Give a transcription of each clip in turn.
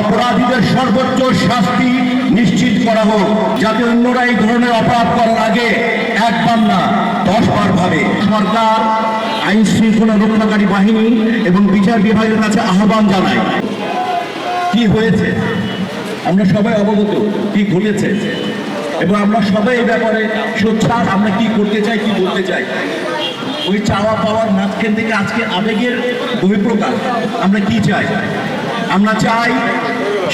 অপরাধীদের সর্বোচ্চ শাস্তি নিশ্চিত করা হোক, যাতে অন্যরা এই ধরনের অপরাধ করার আগে একবার না, দশ বার ভাবে। সরকার, আইন শৃঙ্খলা রক্ষাকারী বাহিনী এবং বিচার বিভাগের কাছে আহ্বান জানায়। কি হয়েছে? আমরা সবাই অবগত, কি ঘটেছে? এবং আমরা সবাই এই ব্যাপারে সোচ্চার, আমরা কি করতে চাই, কি বলতে চাই? ওই চাওয়া পাওয়ার মাঝখান থেকে আজকে আবেগের বহিঃপ্রকাশ, আমরা কি চাই? আমরা চাই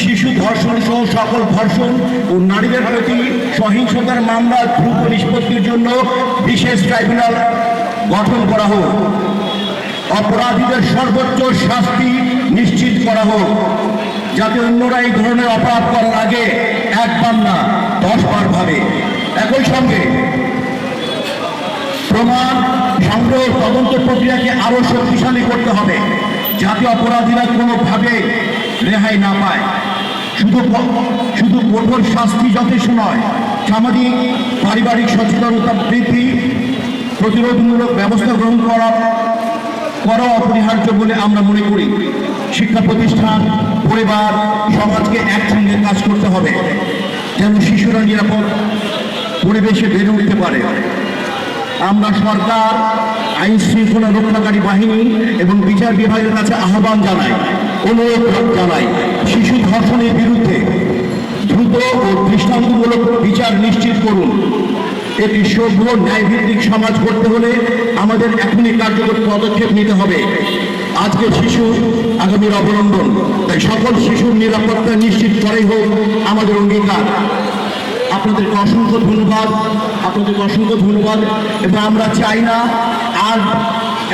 শিশু ধর্ষণ সহ সকল ধর্ষণ ও নারীদের প্রতি সহিংসতার মামলা দ্রুত নিষ্পত্তির জন্য বিশেষ ট্রাইব্যুনাল গঠন করা হোক। অপরাধীদের সর্বোচ্চ শাস্তি নিশ্চিত করা হোক। যাতে অন্যরা এই ধরনের অপরাধ করার আগে একবার না, দশ বার ভাবে। একই সঙ্গে প্রমাণ, সংগ্রহ, তদন্ত প্রক্রিয়াকে আরও শক্তিশালী করতে হবে। যাতে অপরাধীরা কোনোভাবে রেহাই না পায়। শুধু শুধু কঠোর শাস্তি যথেষ্ট নয়, সামাজিক, পারিবারিক সচেতনতা বৃদ্ধি, প্রতিরোধমূলক ব্যবস্থা গ্রহণ করা করা অপরিহার্য বলে আমরা মনে করি। শিক্ষা প্রতিষ্ঠান, পরিবার, সমাজকে একসঙ্গে কাজ করতে হবে, যেন শিশুরা নিরাপদ পরিবেশে বেড়ে উঠতে পারে। আমরা সরকার আইন শৃঙ্খলা রক্ষাকারী বাহিনী এবং বিচার বিভাগের কাছে আহ্বান জানাই, অনুরোধ জানাই, শিশু ধর্ষণের বিরুদ্ধে দ্রুত ও দৃষ্টান্তমূলক বিচার নিশ্চিত করুন। একটি সভ্য ন্যায়ভিত্তিক সমাজ করতে হলে আমাদের এখনই কার্যকর পদক্ষেপ নিতে হবে। আজকে শিশু আগামীর অবলম্বন, তাই সকল শিশুর নিরাপত্তা নিশ্চিত করাই হোক আমাদের অঙ্গীকার। আপনাদেরকে অসংখ্য ধন্যবাদ। আপনাদেরকে অসংখ্য ধন্যবাদ। এবং আমরা চাই না আর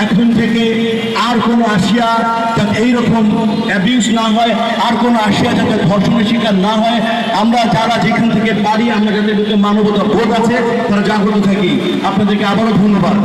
এখন থেকে আর কোনো আসিয়া যাতে এইরকম অ্যাবিউস না হয়, আর কোনো আসিয়া যাতে ধর্ষণের শিকার না হয়। আমরা যারা যেখান থেকে পারি, আমরা যাদের মানবতা বোধ আছে, তারা জাগ্রত থাকি। আপনাদেরকে আবারও ধন্যবাদ।